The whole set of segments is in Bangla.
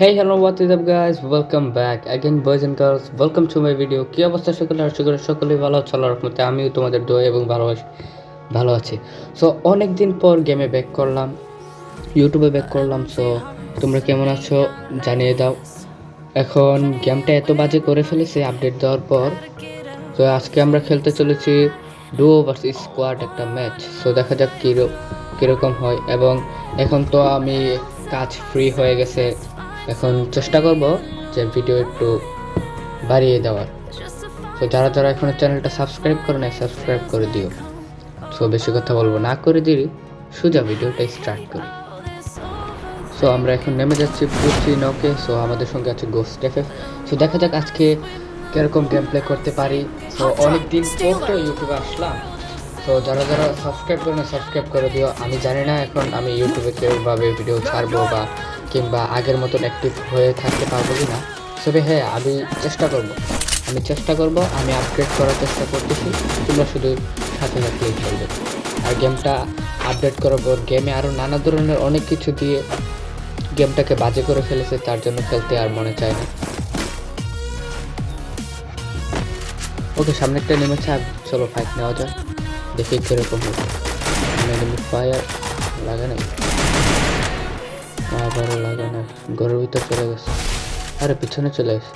Hey, hello, what is up, guys? Welcome back again, boys and girls. Welcome to my video. কি অবস্থা সকলে? আশা করি সকলেই ভালো আছে, আল্লাহর রহমতে। আমিও তোমাদের দোয়া এবং ভালোবাসি, ভালো আছি। সো অনেক দিন পর গেমে ব্যাক করলাম ইউটিউবে ব্যাক করলাম। সো তোমরা কেমন আছো জানিয়ে দাও। এখন গেমটা এত বাজে করে ফেলেছে আপডেট দেওয়ার পর। তো আজকে আমরা খেলতে চলেছি ডুও ভার্সেস স্কোয়াড একটা ম্যাচ সো দেখা যাক কিরো কীরকম হয়। এবং এখন তো আমি কাজ ফ্রি হয়ে গেছে। এখন চেষ্টা করব যে ভিডিও একটু বাড়িয়ে দেওয়ার। তো যারা যারা এখনও চ্যানেলটা সাবস্ক্রাইব করে নাই সাবস্ক্রাইব করে দিও। সো বেশি কথা বলব না, করে দিই সোজা ভিডিওটা স্টার্ট করি। সো আমরা এখন নেমে যাচ্ছি পুচি নকে। সো আমাদের সঙ্গে আছে গোস্ট এফএফ সো দেখা যাক আজকে কীরকম গেম প্লে করতে পারি। সো অনেক দিন পর তো ইউটিউবে আসলাম। তো যারা যারা সাবস্ক্রাইব করে সাবস্ক্রাইব করে দিও। আমি জানি না এখন আমি ইউটিউবে কীভাবে ভিডিও ছাড়বো বা কিংবা আগের মতন অ্যাক্টিভ হয়ে থাকতে পারব কি না তবে হ্যাঁ আমি চেষ্টা করব। আমি চেষ্টা করব, আমি আপডেট করার চেষ্টা করতেছি, তোমরা শুধু সাথে থাকলেই চলবে। আর গেমটা আপডেট করার পর গেমে আরও নানা ধরনের অনেক কিছু দিয়ে গেমটাকে বাজে করে ফেলেছে, তার জন্য খেলতে আর মনে চায় না। ওকে, সামনে একটা নেমেছে আর চলো ফাইট নেওয়া যায় দেখি কীরকম হবে লাগে নাই। আবারও লাগে না। ঘরের ভিতর চলে গেছে। আরে পিছনে চলে গেছে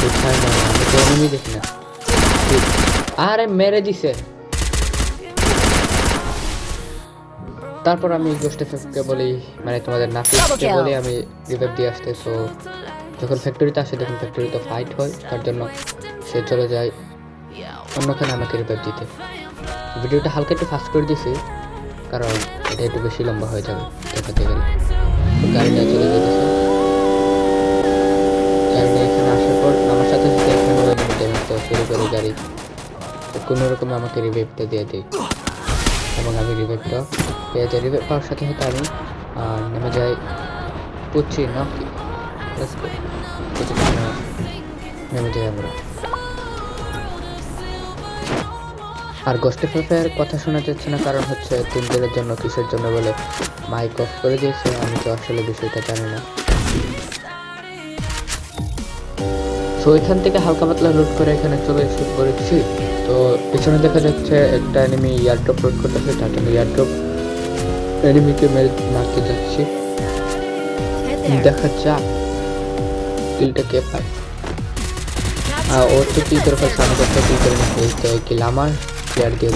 কোথায় না আমি তো enemy দেখি না। আরে মেরে দিছে। তারপর আমি গোষ্ঠী ফেফকে বলি মানে তোমাদের নাফিসকে বলি আমি রিভাইভ দিয়ে আসতে। সো যখন ফ্যাক্টরিতে আসে দেখুন ফ্যাক্টরিতে ফাইট হয়। তার জন্য সে চলে যায়। অন্যখানে আমাকে রিভাইভ দিতে। ভিডিওটা হালকা একটু ফাস্ট করে দিছি। কারণ এটা একটু বেশি লম্বা হয়ে যাবে দেখাতে গেলে গাড়িটা চলে যেতেছে। গাড়িটা এখানে আসার পর আমার সাথে সাথে এখানে ড্যামেজ দেওয়া শুরু করে গাড়ি। তো কোনো রকমে আমাকে রিভাইভটা দিয়ে দিই এবং আমি রিভাইভটা পেয়ে যাই। রিভাইভ পাওয়ার সাথে সাথে আমি নেমে যাই পুচ্ছি না কি পুচি নেমে- নেমে যাই আমরা। আর গোষ্ঠী ফেফের কথা শোনা যাচ্ছে না কারণ হচ্ছে তিন দিনের জন্য কিসের জন্য বলে মাইক অফ করে দিয়েছে আমি তো আসলে বিষয়টা জানি না। তো এখান থেকে হালকা পাতলা লুট করে এখানে চলে এসে পড়েছি। তো পিছনে দেখা যাচ্ছে একটা এনিমি ইয়ারড্রপ রুট করতেছে তার জন্য ইয়ারড্রপ এনিমিকে মেরে মারতে যাচ্ছি। দেখা যাক কিলটা কে পায়। আর ও তো কি করে ফেলছে আমি তো কিল করে নিচ্ছি তো কিল আমার। ক্লিয়ার দিই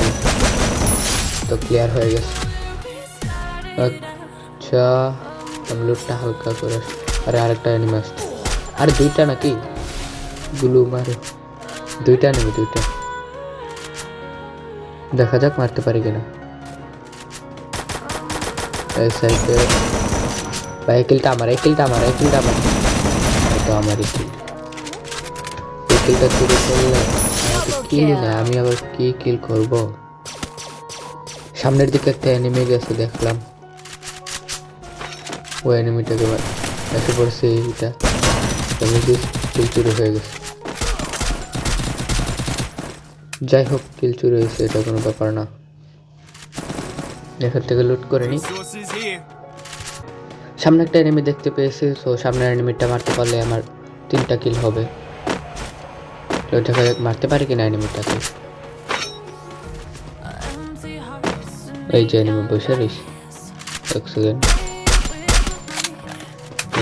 তো ক্লিয়ার হয়ে গেছে। আচ্ছা আমি লুটটা হালকা করে আরে, আরেকটা অ্যানিমে আসছে। আরে, দুইটা নাকি? গুলু মারে দুইটা নেবে দুইটা। দেখা যাক মারতে পারি কিনা। এই সাইডে ভাই কিলটা আমার, এই কিলটা আমার, এই কিলটা আমার। তো আমারই কিল এই কিলটা চুরি করলে কিল না আমি আবার কি কিল করব? সামনের দিকে একটা এনিমি গেছে দেখলাম। ওই এনিমিটাকে এসে পড়ছে এইটা। কিল চুরি হয়ে গেছে। যাই হোক কিল চুরি হয়েছে এটা কোনো ব্যাপার না। এখান থেকে লুট করে নি। সামনে একটা এনিমি দেখতে পেয়েছি তো সামনের এনিমিটা মারতে পারলে আমার তিনটা কিল হবে। দেখা যাক মারতে পারি কিনা এনিমিটাকে এই যে এনিমি, বসে রইস। এক সেকেন্ড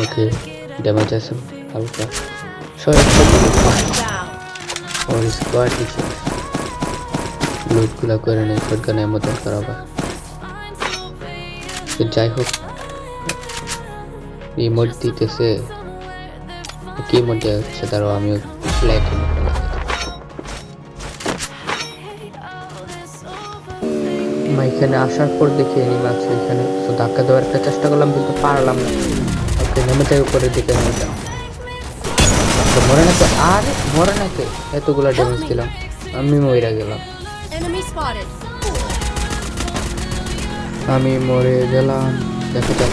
ওকে ড্যামেজ আছে, হালকা। ওর স্কোয়াড লুটগুলো করে নেই মতন করাবা তো যাই হোক ইমোট দিতেছে। কি ইমোট দেওয়া হচ্ছে তারও আমিও ব্ল্যাক ইমোট এখানে আসার পর দেখি এনিম আছে এখানে। তো ধাক্কা দেওয়ার একটা চেষ্টা করলাম কিন্তু পারলাম না। ওকে নেমে যাই উপরের দিকে নেমে যাও তো মরে নাকি আর মরে নাকি এতগুলো ড্যামেজ দিলাম। আমি মরে গেলাম। আমি মরে গেলাম। দেখা যাক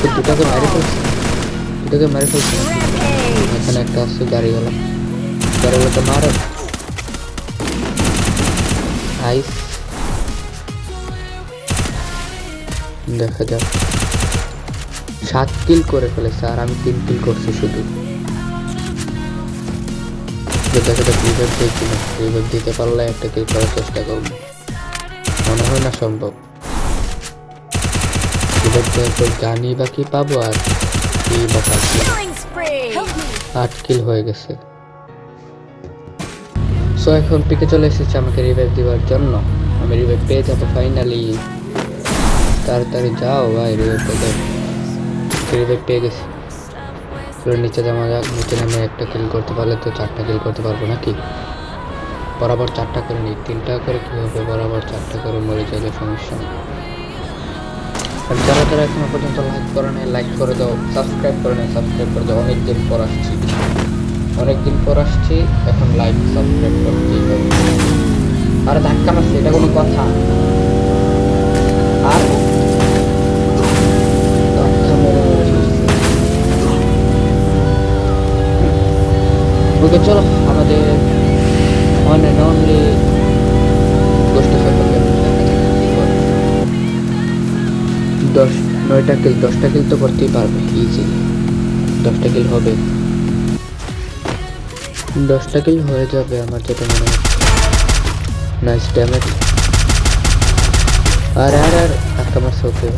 তো দুটাকে মেরে ফেলছি। দুটাকে মেরে ফেলছি। এখানে একটা আসছে গাড়ি গেলাম গাড়ি গেলে মারো। আইস। দেখা যাক। সাত কিল করে ফেলেছে, আর আমি তিন কিল করছি শুধু। দিতে পারলে একটা কিল করার চেষ্টা করব। মনে হয় না সম্ভব। জানি বা কি পাবো আর কি! আট কিল হয়ে গেছে। সো এখন পিকে চলে এসেছে আমাকে রিভাইভ দেওয়ার জন্য। আমি রিভাইভ পেয়ে যাব ফাইনালি তাড়াতাড়ি যাও, ভাই রিভাইভ পেয়ে গেছি। চলো নিচে যাওয়া যাক, নিচে নামে একটা কিল করতে পারলে তো চারটা কিল করতে পারব নাকি? বরাবর চারটা করে নিই, তিনটা করে কী হবে বরাবর চারটা করে মরে যাবে সমস্যা? আর যারা যারা এখনও পর্যন্ত লাইক করে নেয় লাইক করে দাও সাবস্ক্রাইব করে নেয় সাবস্ক্রাইব করে দাও। অনেক দিন পর আসছি। অনেক দিন পর আসছি, এখন লাইক সাবস্ক্রাইব হবে। আরে ধাক্কা মারছে, এটা কোনো কথা আর ধাক্কা মেরে মেরে ফেলছে। ওকে চলো, আমাদের ওয়ান অ্যান্ড অনলি দশ, নয়টা কিল দশটা কিল তো করতেই পারবে ইজিলি দশটা কিল হবে। দশটা কিল হয়ে যাবে আমার যেটা মনে হচ্ছে নাইস ড্যামেজ আর আর আর ধাক্কা মারছে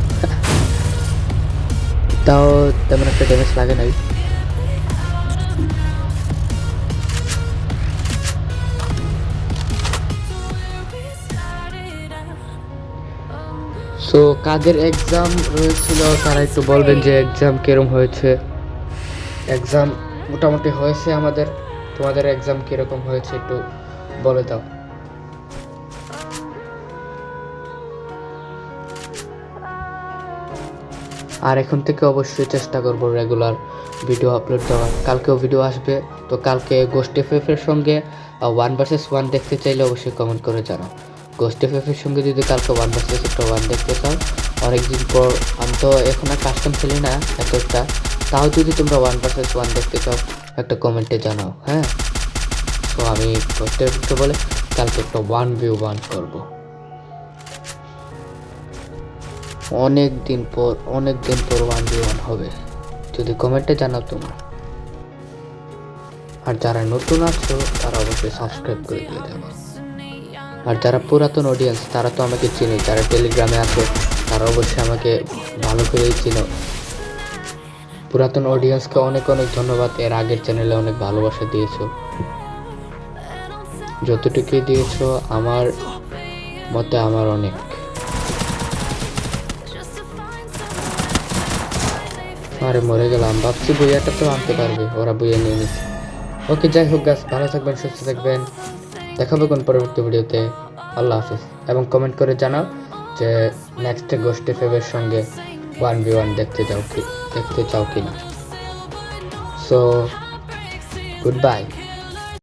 তাও তেমন একটা ড্যামেজ লাগে নাই। সো কাদের এক্সাম রয়েছিল, তারা একটু বলবেন যে এক্সাম কিরম হয়েছে? এক্সাম মোটামুটি হয়েছে আমাদের। তোমাদের এক্সাম কীরকম হয়েছে একটু বলে দাও। আর এখন থেকে অবশ্যই চেষ্টা করব রেগুলার ভিডিও আপলোড দেওয়ার। কালকেও ভিডিও আসবে, তো কালকে গোষ্ঠী ফেফের সঙ্গে ওয়ান ভার্সেস ওয়ান দেখতে চাইলে অবশ্যই কমেন্ট করে জানাও। গোষ্ঠী ফেফের সঙ্গে যদি কালকে ওয়ান ভার্সেস একটা ওয়ান দেখতে চাও, অনেকদিন পর, আমি তো এখন আর কাস্টম খেলি না এত একটা তাও যদি তোমরা ওয়ান ভার্সেস ওয়ান দেখতে চাও, একটা কমেন্টে জানাও হ্যাঁ? তো আমি গোষ্ঠী ফেফে বলে, কালকে একটা ওয়ান ভিউ ওয়ান করব। অনেক দিন পর অনেক দিন পর ওয়ান বি ওয়ান হবে। যদি কমেন্টে জানাও তোমরা। আর যারা নতুন আছো, তারা অবশ্যই সাবস্ক্রাইব করে দিয়ে দেবো। আর যারা পুরাতন অডিয়েন্স তারা তো আমাকে চিনে, যারা টেলিগ্রামে আছে, তারা অবশ্যই আমাকে ভালো করেই চিনো। পুরাতন অডিয়েন্সকে অনেক অনেক ধন্যবাদ, এর আগের চ্যানেলে অনেক ভালোবাসা দিয়েছ। যতটুকুই দিয়েছ, আমার মতে আমার অনেক। আরে মরে গেলাম, ভাবছি বইয়াটা তো আনতে পারবে, ওরা বইয়ে নিয়ে নিচ্ছে ওকে, যাই হোক গাছ ভালো থাকবেন, সুস্থ থাকবেন। দেখাবো কোন পরবর্তী ভিডিওতে। আল্লাহ হাফিজ। এবং কমেন্ট করে জানাও যে নেক্সট গোষ্ঠী ফেবের সঙ্গে ওয়ান বি ওয়ান দেখতে চাও কি, দেখতে চাও কি না সো গুড বাই